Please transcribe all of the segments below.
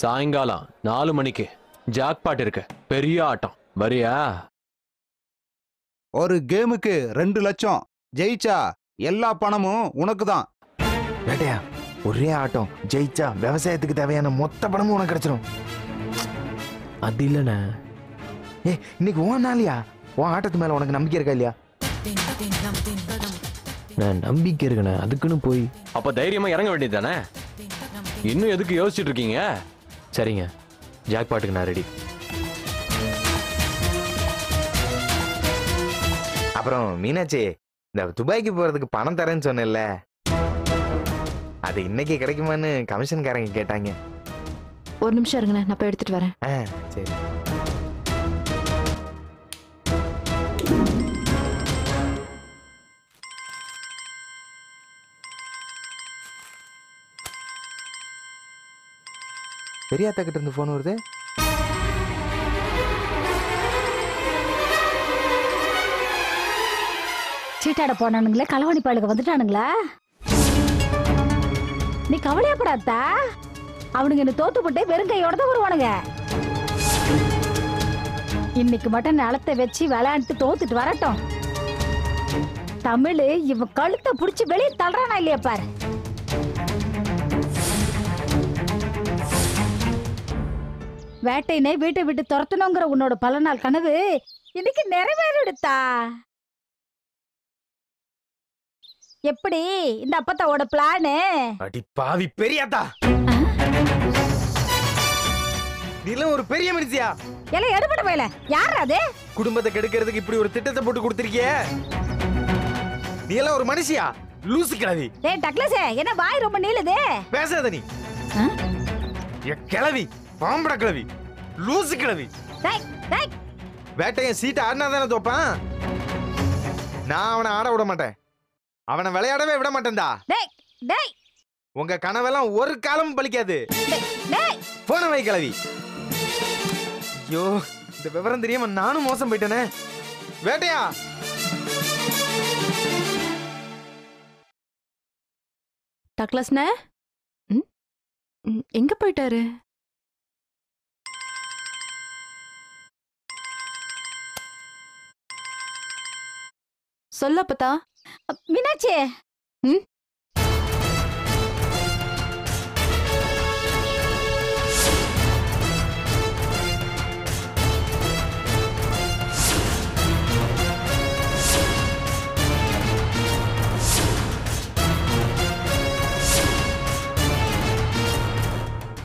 சாயங்காலம் நாலு மணிக்கு ஜாக்பாட் இருக்கு. பெரிய ஆட்டம். வரியா? ஒரு கேமுக்கு ரெண்டு லட்சம். ஜெயிச்சா எல்லா பணமும் உனக்கு தான் வேட்டையா ஒரே ஆட்டம். ஜெயிச்சா விவசாயத்துக்கு தேவையான மொத்த பணமும் உனக்கு கிடைச்சிரும். அது இல்லைண்ணே. ஏ இன்னைக்கு உன் நாளியா உன் ஆட்டத்து மேல உனக்கு நம்பிக்கை இருக்கா இல்லையா? நான் நம்பிக்கை இருக்குண்ணே. அதுக்குன்னு போய் அப்ப தைரியமா இறங்க வேண்டியதுதானே? இன்னும் எதுக்கு யோசிச்சுட்டு இருக்கீங்க? சரிங்க. ஜாக்பாட்டுக்கு நான் ரெடி அப்புறம் மீனாட்சி இந்த துபாய்க்கு போறதுக்கு பணம் தரேன்னு சொன்னேன்ல. அது இன்னைக்கு கிடைக்குமான்னு கமிஷன்காரங்க கேட்டாங்க. ஒரு நிமிஷம் இருங்கண்ணே நான் போய் எடுத்துட்டு வரேன். ஆ சரி. பெரியாத்தா கிட்ட இருந்து போன் வருது? சீட்டாட போனானுங்களே களவாணி பாலுக்கு வந்துட்டானுங்களா? நீ கவலையப்படாதா அவனுங்க என்ன தோத்து போட்டு வெறும் கையோட தான் வருவானுங்க. இன்னைக்கு மட்டும் நிலத்தை வச்சு விளையாண்டு தோத்துட்டு வரட்டும். தமிழ் இவன் கழுத்தை புடிச்சு வெளியே தள்ளுறானா இல்லையா பாரு. வேட்டையினை வீட்டை விட்டு துரத்தணுங்கிற உன்னோட பல நாள் கனவு இன்னைக்கு நிறைவேறிடுத்தா? எப்படி இந்த அப்பத்தாவோட பிளானு அடி பாவி பெரியாத்தா. நீலாம் ஒரு பெரிய மனுஷியா? எல்லாம் எடுபட போயில. யார் அது? குடும்பத்தை கெடுக்கிறதுக்கு இப்படி ஒரு திட்டத்தை போட்டு கொடுத்திருக்கிய? நீ எல்லாம் ஒரு மனுஷியா? லூசு கிளவி டேய் டக்ளஸே என்ன வாய் ரொம்ப நீளுது? பேசாத நீ. ஆ? எ கிளவி பாம்பட கிளவி லூசு டேய் வேட்டையன் சீட்டை ஆடினா தானே தோப்பான் நான் அவனை ஆட விட மாட்டேன். அவனை விளையாடவே விட மாட்டேன்டா. டேய் டேய். உங்க கனவெல்லாம் ஒரு காலமும் பலிக்காது. டேய், டேய். போன வை கிளவி ஐயோ இந்த விவரம் தெரியாம நானும் மோசம் போயிட்டேனே. வேட்டையா? ம், எங்க போயிட்டாரு? சொல்லப்பத்தா மீனாட்சி. ம்?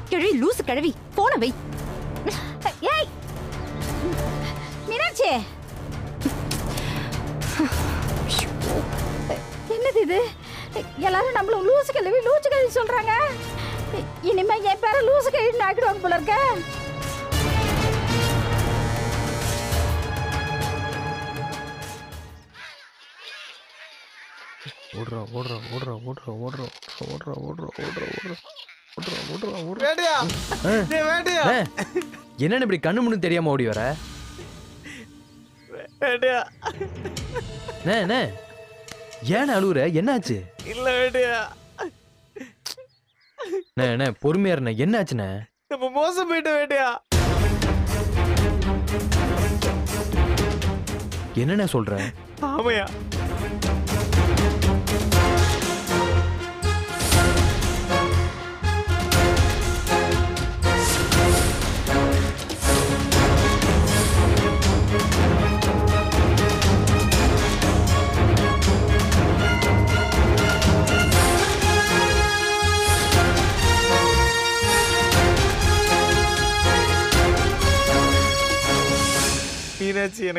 கிழவி லூசு கிழவி போன வை. ஏய்! மீனாட்சி! என்னது இது எல்லாரும் நம்மள லூசு கழுவி லூசு கழுவி சொல்றாங்க இனிமே என் பேரை லூசு கழுவி ஆக்கிடுவாங்க போல இருக்க ஓடுறா ஓடுறா ஓடுறா ஓடுறா ஓடுறா ஓடுறா ஓடுறா ஓடுறா ஓடுறா என்னன்னு இப்படி கண்ணு முன்னு தெரியாம ஓடி வர வேட்டையா அண்ணே, அண்ணே. ஏன் அழுவுற? என்னாச்சு? இல்ல வேட்டையா அண்ணே, பொறுமையா இருண்ணே. என்னாச்சுண்ணே? நம்ம மோசம் போயிட்ட வேட்டையா? என்னண்ணே சொல்ற? ஆமையா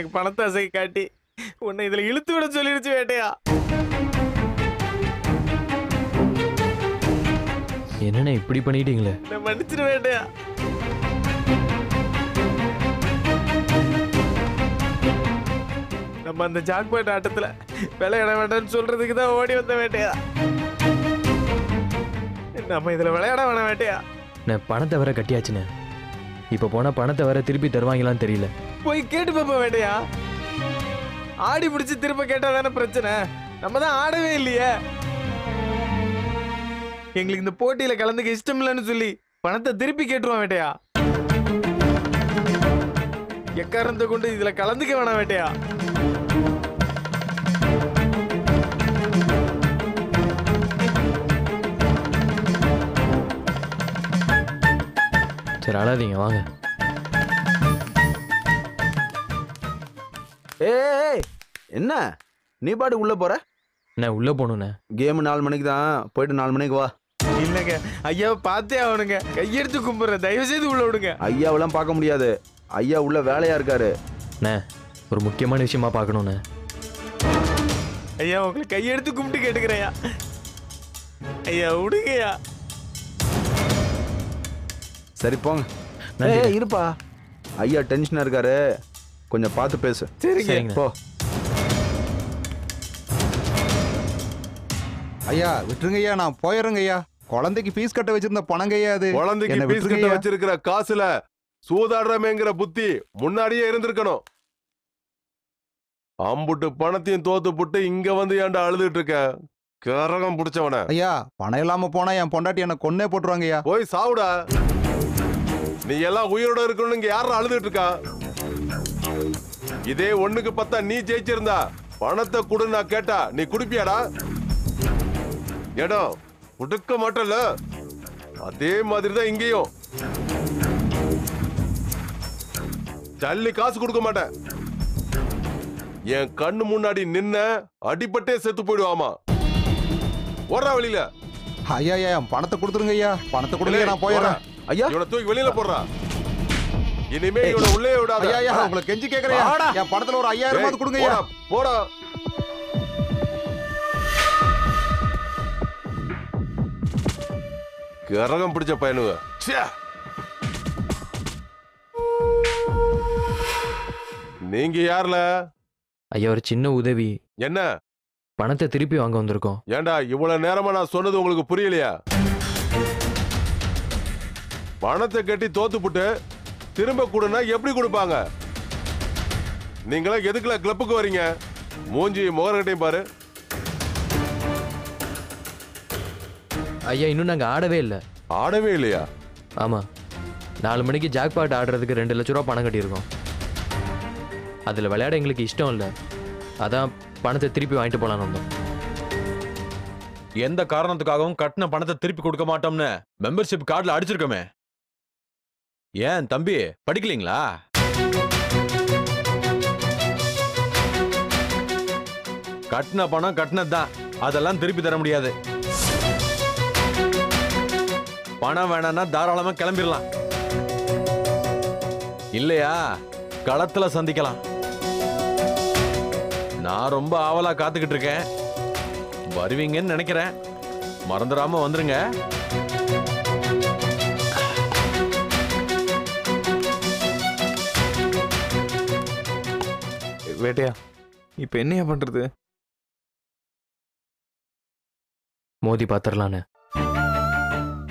எனக்கு பணத்தாசை காட்டி உன்னை இதுல இழுத்து விட சொல்லிருச்சு வேட்டையா? என்னண்ணே இப்படி பண்ணிட்டீங்களே? நான் மன்னிச்சிரு வேட்டையா? நம்ம அந்த ஜாக்பாட் ஆட்டத்துல விளையாட வேண்டாம்னு சொல்றதுக்கு தான் ஓடி வந்த வேட்டையா? நம்ம இதுல விளையாட வேணாம் வேட்டையா? நான் பணத்தை வேற கட்டியாச்சுண்ணே. இப்போ போனால் பணத்தை வேற திருப்பி தருவாங்களான்னு தெரியல. போய் கேட்டு பார்ப்ப வேண்டையா ஆடி பிடிச்சி திரும்ப கேட்டால் தானே பிரச்சனை. நம்ம தான் ஆடவே இல்லையே. எங்களுக்கு இந்த போட்டியில் கலந்துக்க இஷ்டம் இல்லைன்னு சொல்லி பணத்தை திருப்பி கேட்டுருவான் வேட்டையா? எக்காரணத்தை கொண்டு இதில் கலந்துக்க வேணாம் வேட்டையா? சரி அழாதீங்க வாங்க. ஏய் என்ன? நீ பாட்டு உள்ள போற? என்ன உள்ள போகணுண்ணே கேம் நாலு மணிக்கு தான். போயிட்டு நாலு மணிக்கு வா. இல்லங்க. ஐயாவை பார்த்தே ஆகணுங்க. கையெடுத்து கும்பிடுறேன். தயவு செய்து உள்ள விடுங்க. ஐயாவெல்லாம் பார்க்க முடியாது. ஐயா உள்ள வேலையா இருக்காரு. அண்ணே ஒரு முக்கியமான விஷயமா பார்க்கணுண்ணே ஐயா உங்களை கையெடுத்து கும்பிட்டு கேட்டுக்கிறேயா ஐயா விடுங்கய்யா. சரி போங்க. ஏய் இருப்பா. ஐயா டென்ஷனா இருக்காரு. கொஞ்சம் பார்த்து பேசு. சரிங்க. போ. ஐயா விட்டுருங்க ஐயா நான் போயிடுறேங்க ஐயா குழந்தைக்கு ஃபீஸ் கட்ட வச்சிருந்த பணங்கய்யா அது. குழந்தைக்கு என்னை பீஸ் கட்ட. வச்சிருக்கிற காசுல சூதாடுறமேங்கிற புத்தி முன்னாடியே இருந்திருக்கணும். அம்புட்டு பணத்தையும் தோத்து புட்டு இங்க வந்து ஏன்டா அழுதுட்டு இருக்க? கரகம் புடிச்சவன. ஐயா பணம் இல்லாம போனா என் பொண்டாட்டி என்ன கொன்னே போட்டுருவாங்க ஐயா போய் சாவுடா. நீ எல்லாம் உயிரோட இருக்கணும் இங்க யாரும் அழுதுட்டு இருக்கா இதே ஒண்ணுக்கு பத்தா நீ ஜெயிச்சிருந்தா பணத்தை குடு நான் கேட்டா நீ குடுப்பியாடா? இடம் கொடுக்க மாட்டல அதே மாதிரி தான் இங்கேயும். ஜல்லி காசு கொடுக்க மாட்டேன். என் கண்ணு முன்னாடி நின்ன அடிபட்டே செத்து போயிடுவாமா? ஓடுறா வெளியில ஐயா ஐயா பணத்தை கொடுத்துருங்க ஐயா. பணத்தை கொடுங்க நான் போயிடுறேன். ஐயா. இவனை தூக்கி வெளியில போடுறா. இனிமே இவனை உள்ளே விடாத. ஐயா ஐயா உங்களை கெஞ்சி கேக்குறேன் வாடா. என் பணத்துல ஒரு ஐயாயிரம் கொடுங்க ஐயா. போடா, கரகம் பிடிச்ச பையனுங்க. நீங்க யார்ல? ஐயா ஒரு சின்ன உதவி. என்ன? பணத்தை திருப்பி வாங்க வந்திருக்கோம். ஏண்டா இவ்வளவு நேரமா நான் சொன்னது உங்களுக்கு புரியலையா? பணத்தை கட்டி தோத்துப்புட்டு திரும்ப கொடுனா எப்படி கொடுப்பாங்க? நீங்களாம் எதுக்குல கிளப்புக்கு வரீங்க? மூஞ்சி முகரகட்டையும் பாரு. ஐயா இன்னும் நாங்கள் ஆடவே இல்லை. ஆடவே இல்லையா? ஆமாம் நாலு மணிக்கு ஜாக்பாட் ஆடுறதுக்கு ரெண்டு லட்ச ரூபா பணம் கட்டியிருக்கோம். அதில் விளையாட எங்களுக்கு இஷ்டம் இல்லை. அதான் பணத்தை திருப்பி வாங்கிட்டு போகலான்னு வந்தோம். எந்த காரணத்துக்காகவும் கட்டின பணத்தை திருப்பி கொடுக்க மாட்டோம்னு. மெம்பர்ஷிப் கார்டுல அடிச்சிருக்கோமே. ஏன் தம்பி படிக்கலீங்களா? கட்டின பணம் கட்டினது தான் அதெல்லாம் திருப்பி தர முடியாது. பணம் வேணாம்னா தாராளமா கிளம்பிடலாம் இல்லையா? களத்துல சந்திக்கலாம். நான் ரொம்ப ஆவலா காத்துக்கிட்டு இருக்கேன். வருவீங்கன்னு நினைக்கிறேன். மறந்துடாம வந்துருங்க. வேட்டையா? இப்ப என்னையா பண்றது? மோதி பார்த்துடலான்னு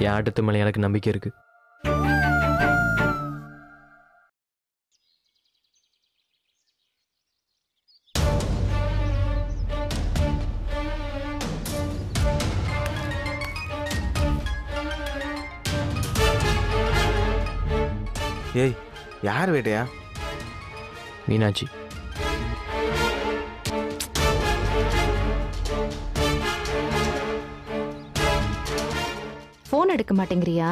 என் ஆட்டத்து மேலே எனக்கு நம்பிக்கை இருக்கு. ஏய் யார் வேட்டையா? மீனாட்சி. ஃபோன் எடுக்க மாட்டேங்கிறியா?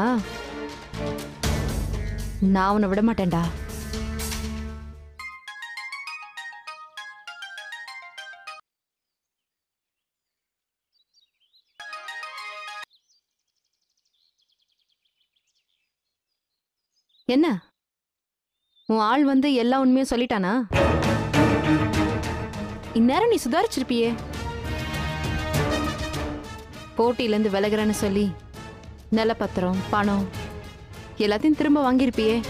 நான் உன்னை விட மாட்டேன்டா. என்ன? உன் ஆள் வந்து எல்லா உண்மையும் சொல்லிட்டானா? இந்நேரம் நீ சுதாரிச்சிருப்பியே. போட்டியிலேருந்து விலகுறேன்னு சொல்லி நிலப்பத்திரம் பணம். எல்லாத்தையும் திரும்ப வாங்கியிருப்பியே.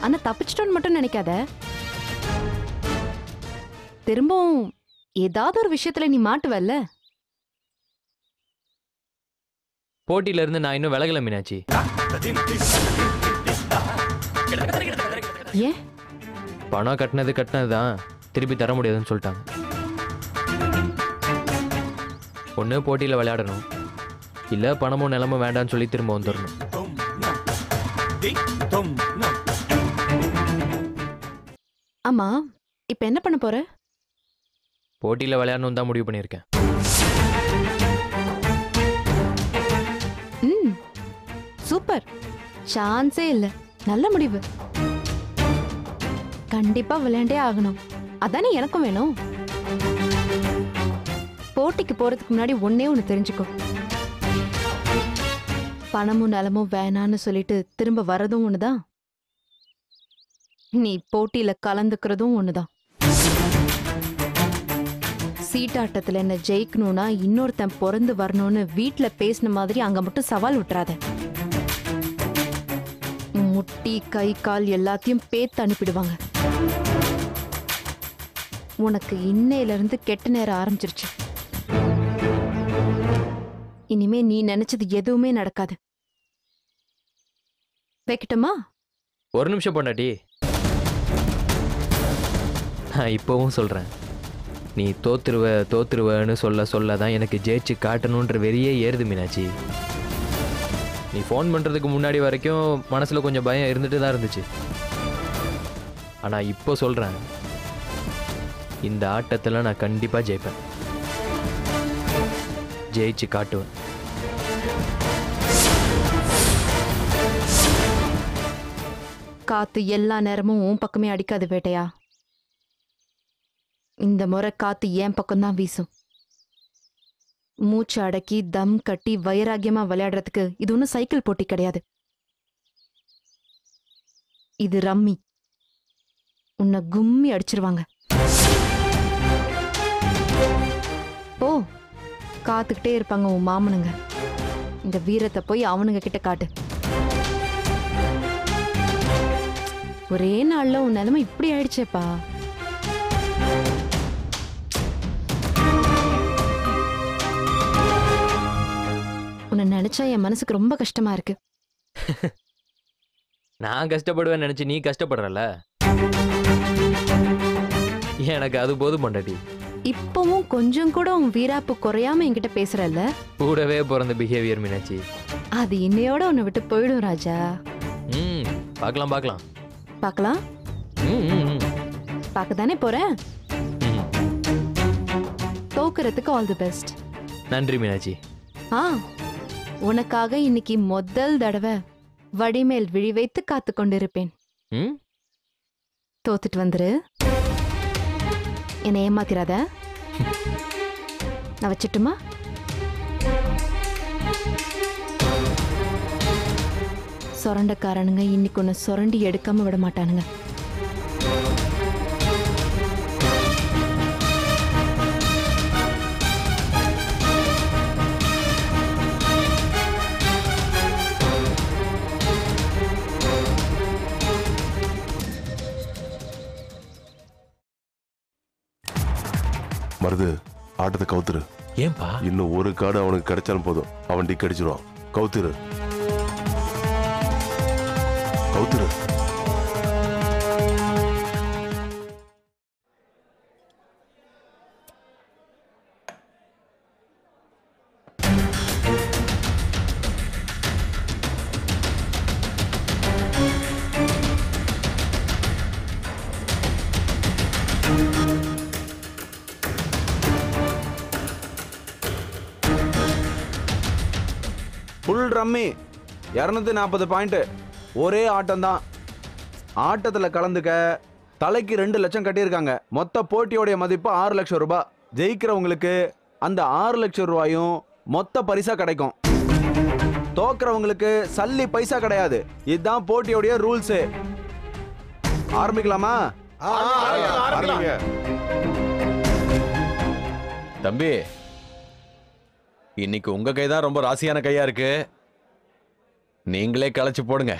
ஆனா தப்பிச்சிட்டோன்னு மட்டும் நினைக்காத. திரும்பவும் ஏதாவது ஒரு விஷயத்துல நீ மாட்டுவல்ல? போட்டியில இருந்து நான் இன்னும் விலகல மீனாட்சி. ஏன்? பணம் கட்டினது கட்டினது தான் திருப்பி தர முடியாதுன்னு சொல்லிட்டாங்க. ஒன்று போட்டியில் விளையாடணும். இல்லை பணமும் நிலமும் வேண்டாம்னு சொல்லி திரும்ப வந்துடணும். ஆமா இப்ப என்ன பண்ண போற? போட்டியில் விளையாடணும் தான் முடிவு பண்ணியிருக்கேன். ம் சூப்பர். சான்ஸே இல்ல. நல்ல முடிவு. கண்டிப்பா விளையாண்டே ஆகணும். அதானே எனக்கும் வேணும்? போட்டிக்கு போறதுக்கு முன்னாடி ஒன்னே ஒன்று தெரிஞ்சுக்கோ. பணமும் நலமும் வேணான்னு சொல்லிட்டு திரும்ப வரதும் ஒண்ணுதான். நீ போட்டியில கலந்துக்கிறதும் ஒண்ணுதான். சீட்டாட்டத்துல என்ன ஜெயிக்கணும்னா இன்னொருத்தன் பிறந்து வரணும்னு வீட்டில் பேசின மாதிரி அங்க மட்டும் சவால் விட்டுறாத. முட்டி கை கால் எல்லாத்தையும் பேத்து அனுப்பிடுவாங்க. உனக்கு இன்னையில இருந்து கெட்ட நேரம் ஆரம்பிச்சிருச்சு. இனிமே நீ நினைச்சது எதுவுமே நடக்காது. வைக்கட்டுமா? ஒரு நிமிஷம் பொண்டாட்டி. நான் இப்போவும் சொல்கிறேன் நீ தோத்துருவ தோத்துருவன்னு சொல்ல சொல்ல தான் எனக்கு ஜெயிச்சு காட்டணுன்ற வெறியே ஏறுது மீனாட்சி. நீ ஃபோன் பண்ணுறதுக்கு முன்னாடி வரைக்கும் மனசில் கொஞ்சம் பயம் இருந்துட்டு தான் இருந்துச்சு. ஆனால் இப்போ சொல்கிறேன் இந்த ஆட்டத்தில் நான் கண்டிப்பாக ஜெயிப்பேன். ஜெயிச்சு காட்டுவேன். காத்து எல்லா நேரமும் உன் பக்கமே அடிக்காது வேட்டையா. இந்த முறை காத்து என் பக்கம்தான் வீசும். மூச்சு அடக்கி தம் கட்டி வைராகியமா விளையாடுறதுக்கு இது ஒன்றும் சைக்கிள் போட்டி கிடையாது. இது ரம்மி. உன்னை கும்மி அடிச்சிருவாங்க. போ. காத்துக்கிட்டே இருப்பாங்க உன் மாமனுங்க. இந்த வீரத்தை போய் அவனுங்க கிட்ட காட்டு. ஒரே நாள்ல உன் நிலைமை இப்படி ஆயிடுச்சேப்பா. உன்னை நினைச்சா என் மனசுக்கு ரொம்ப கஷ்டமா இருக்கு. நான் கஷ்டப்படுவேன் நினச்சி நீ கஷ்டப்படுறல எனக்கு அது போதும் பொண்டாட்டி. இப்பவும் கொஞ்சம் கூட உன் வீராப்பு குறையாம என்கிட்ட பேசுறல்ல? கூடவே பிறந்த பிஹேவியர் மீனாட்சி. அது இன்னையோட உன்னை விட்டு போயிடும் ராஜா. ம் பார்க்கலாம் பார்க்கலாம். பார்க்கலாம்? ம் ம், ம். பார்க்க தானே போறேன்? ம். தோக்குறதுக்கு ஆல் தி பெஸ்ட் நன்றி மீனாட்சி. ஆ உனக்காக இன்னைக்கு முதல் தடவை வடிமேல் விழி வைத்து காத்து கொண்டிருப்பேன் ம்? தோத்துட்டு வந்துரு. என்னை ஏமாத்திராத. நான் வச்சிட்டுமா? சொரண்டக்காரனுங்க இன்னைக்கு ஒன்று சொரண்டி எடுக்காம விட மாட்டானுங்க. ஆட்டத்தை கவுத்துரு. ஏன்பா? இன்னும் ஒரு கார்டு அவனுக்கு கிடைச்சாலும் போதும். அவன் டிக் அடிச்சிருவான் கவுத்துரு. கவுத்துரு. ரம்மி இரநூத்தி நாற்பது பாயிண்ட் ஒரே ஆட்டம் தான் ஆட்டத்தில் கலந்துக்க தலைக்கு ரெண்டு லட்சம் கட்டியிருக்காங்க. மொத்த போட்டியோடைய மதிப்பு ஆறு லட்சம் ரூபாய் ஜெயிக்கிறவங்களுக்கு அந்த ஆறு லட்சம் ரூபாயும் மொத்த பரிசா கிடைக்கும். தோக்குறவங்களுக்கு சல்லி பைசா கிடையாது. இதுதான் போட்டியோடைய ரூல்ஸ். ஆரம்பிக்கலாமா? ஆரம்பிங்க. தம்பி இன்னைக்கு உங்க கை தான் ரொம்ப ராசியான கையா இருக்கு. நீங்களே களைச்சு போடுங்க.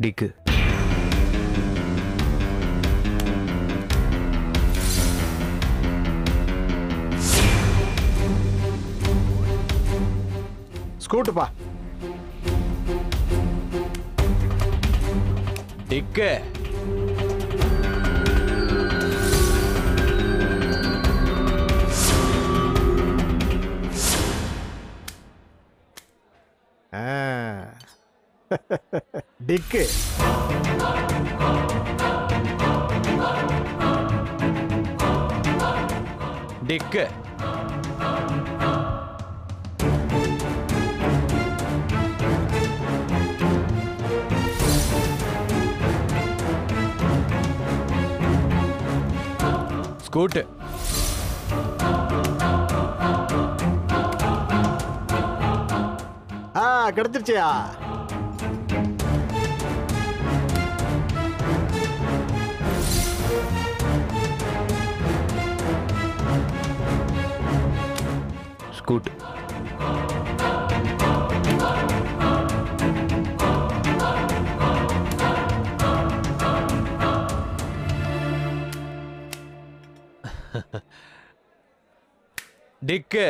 டிக்கு. ஸ்கூட்டுப்பா. டிக்கு. டிக்கு. டிக்கு. ஸ்கூட்டு. ஆ கிடைச்சிருச்சியா? டிக்கு.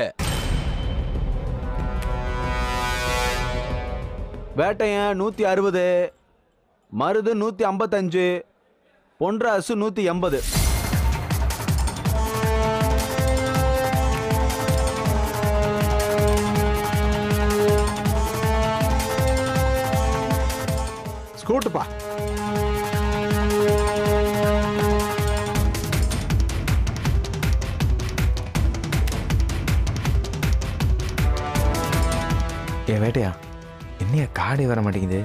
வேட்டையன் நூற்றி அறுபது மருது நூற்றி ஐம்பத்தஞ்சு பொன்ராசு நூற்றி எண்பது. ஸ்கூட்டுப்பா. ஏன் வேட்டையா? என்னையா காடே வர மாட்டேங்குது?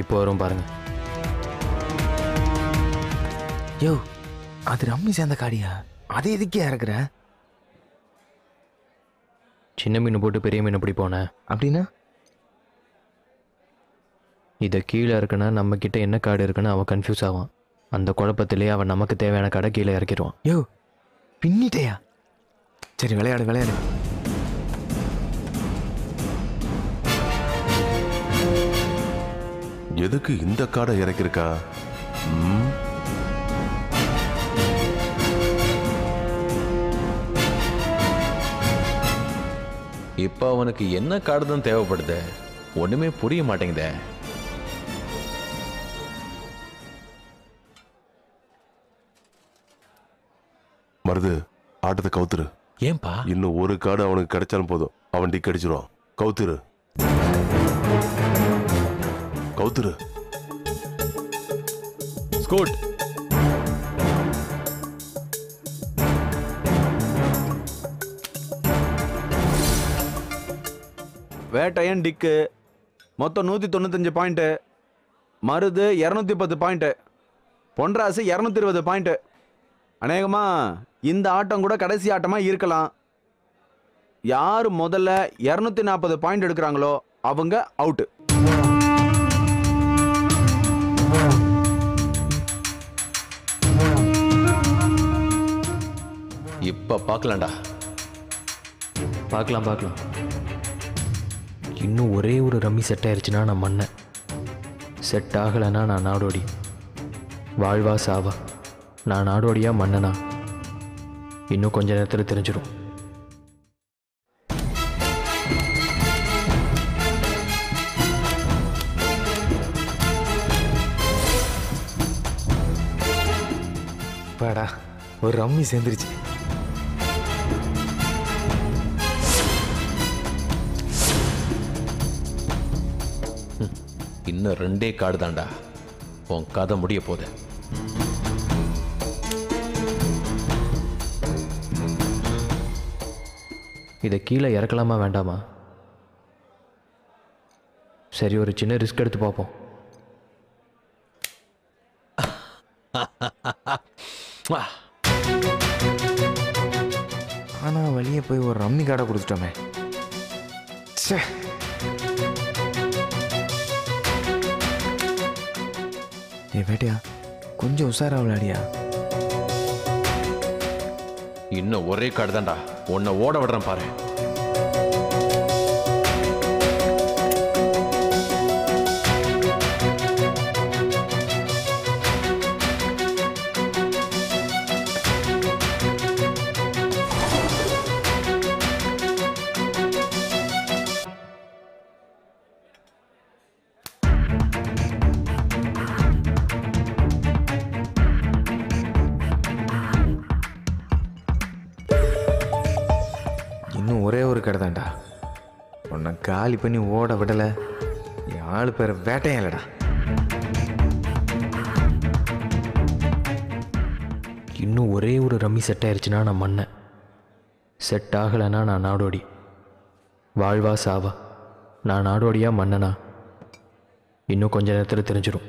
இப்போ வரும் பாருங்க. யோ அது ரம்மி சேர்ந்த காடியா? அது எதுக்கே இறக்குற? சின்ன மீன் போட்டு பெரிய மீன் எப்படி போனேன் அப்படின்னா? இதை கீழே இருக்குன்னா நம்ம கிட்ட என்ன கார்டு இருக்குன்னு அவன் கன்ஃபியூஸ் ஆவான். அந்த குழப்பத்திலே அவன் நமக்கு தேவையான கடை கீழே இறக்கிடுவான். யோ பின்னிட்டேயா? சரி விளையாடு விளையாடு. எதுக்கு இந்த காடை இறக்கிருக்கா இப்போ அவனுக்கு என்ன கார்டு தான் தேவைப்படுது? ஒண்ணுமே புரிய மாட்டேங்குதே. மருது ஆட்டத்தை கவுத்துரு. ஏன்பா? இன்னும் ஒரு கார்டு அவனுக்கு கிடைச்சாலும் போதும். அவன் டிக் அடிச்சிருவான். கவுத்துரு. கவுத்துரு. ஸ்கூட் வேட்டையன் டிக்கு? மொத்தம் நூற்றி தொண்ணூத்தஞ்சு பாயிண்ட்டு மருது இரநூத்தி பத்து பாயிண்ட்டு பொன்ராசு இரநூத்தி இருபது பாயிண்ட்டு அநேகமாக இந்த ஆட்டம் கூட கடைசி ஆட்டமாக இருக்கலாம். யார் முதல்ல இரநூத்தி நாற்பது பாயிண்ட் எடுக்கிறாங்களோ அவங்க அவுட்டு இப்ப பார்க்கலாம்டா. பார்க்கலாம் பார்க்கலாம். இன்னும் ஒரே ஒரு ரம்மி செட் ஆயிருச்சுன்னா நான் மண்ணேன் செட் ஆகலைன்னா நான் நாடோடி. வாழ்வா சாவா. நான் நாடோடியா மன்னனா? இன்னும் கொஞ்ச நேரத்தில் தெரிஞ்சிடும். பாடா ஒரு ரம்மி சேர்ந்துருச்சு. இன்னும் ரெண்டே காடு தாண்டா உன் கதை முடிய போகுது. இதை கீழே இறக்கலாமா வேண்டாமா? சரி ஒரு சின்ன ரிஸ்க் எடுத்து பார்ப்போம். ஆனா வெளியே போய் ஒரு ரம்மி காடை குடிச்சிட்டோமே. ச்சே. ஏ வேட்டையா கொஞ்சம் உஷாரா விளையாடியா? இன்னும் ஒரே கார்டு தான்டா உன்னை ஓட விடுறேன் பாரு. இன்னும் ஒரே ஒரு கடை தான்டா உன்னை காலி பண்ணி ஓட விடலை. என் ஆளு பேர் வேட்டையும் இல்லைடா இன்னும் ஒரே ஒரு ரம்மி செட் ஆயிடுச்சுன்னா நான் மண்ணேன் செட் ஆகலைன்னா நான் நாடோடி. வாழ்வா சாவா. நான் நாடோடியா மன்னனா? இன்னும் கொஞ்ச நேரத்தில் தெரிஞ்சிடும்